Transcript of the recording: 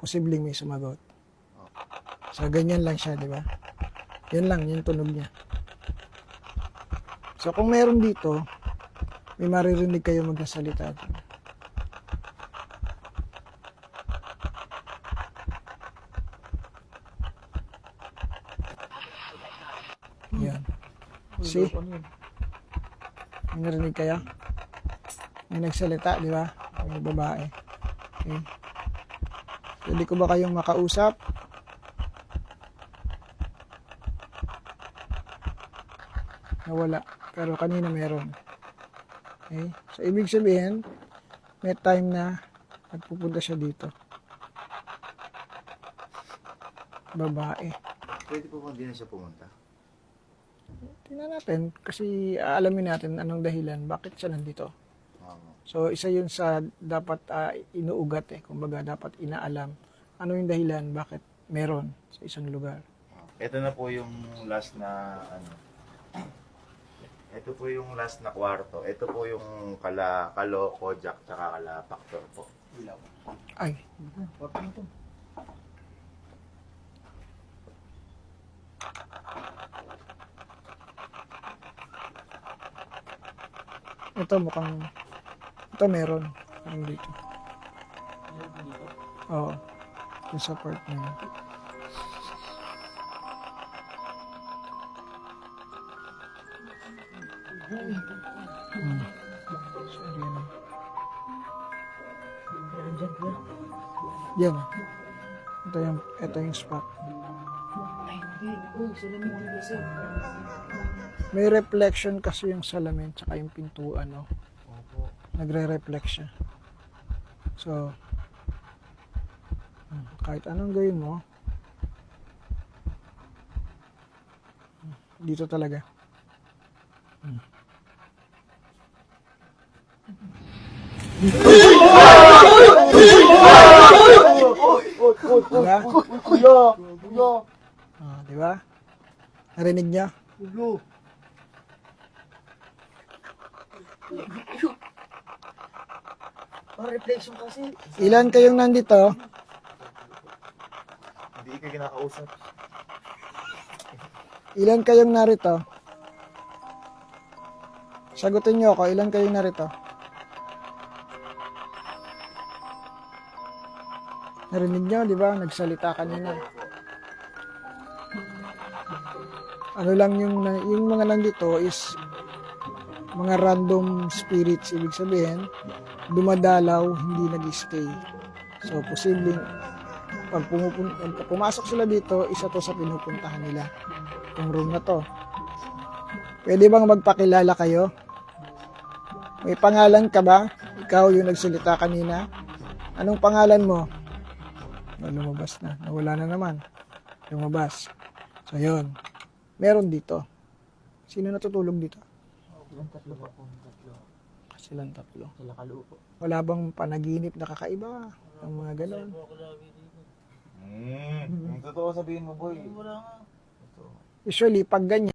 posibleng may sumagot. So, ganyan lang siya, di ba? Yan lang, yung tunog niya. So, kung meron dito, may maririnig kayo magsasalita. Yan. See? May narinig kayo? May nagsalita, di ba? May babae. Okay. Pwede ko ba kayong makausap? Nawala. Pero kanina meron. Okay. So, ibig sabihin, may time na nagpupunta siya dito. Babae. Pwede po bang di na siya pumunta? Tingnan natin kasi aalamin natin anong dahilan bakit siya nandito. So isa yun sa dapat ah, inuugat eh. Kumbaga dapat inaalam ano yung dahilan bakit meron sa isang lugar. Ito na po yung last na ano. Ito po yung last na kwarto. Ito po yung kala kalo, kojak, tsaka kala factor po. Ay, ito mukhang ito meron. Meron dito. Oo. Yung sa part. Hmm. Yan. Ito yung, ito yung spot. May reflection kasi yung salamin tsaka yung pintuan, no? Nagre-reflect siya. So, hmm, kahit anong gawin mo, hmm, dito talaga. Hmm. Diba? Kuya! Kuya! Ah, di ba? Narinig niya? Kuya! Parang reflection kasi. Ilan kayong nandito? Hindi ka kinakausap. Ilan kayong narito? Sagutin niyo ako, ilan kayong narito? Narinig niyo, di ba? Nagsalita kanina. Ano lang yung, na- yung mga nandito is mga random spirits. Ibig sabihin, dumadalaw, hindi nag-stay. So, posibleng pag, pumupun- pag pumasok sila dito, isa to sa pinupuntahan nila. Yung room na to. Pwede bang magpakilala kayo? May pangalan ka ba? Ikaw yung nagsalita kanina. Anong pangalan mo? Oh, lumabas na. Nawala na naman. Lumabas. So, yun. Meron dito. Sino natutulog dito? Ilang tatlo po? Tatlo. Silang tatlo. Sila kaluo po. Wala bang panaginip na kakaiba? Ang mga ganon. Hmm. Yung totoo sabihin mo, boy. Wala nga. Usually, pag ganyan,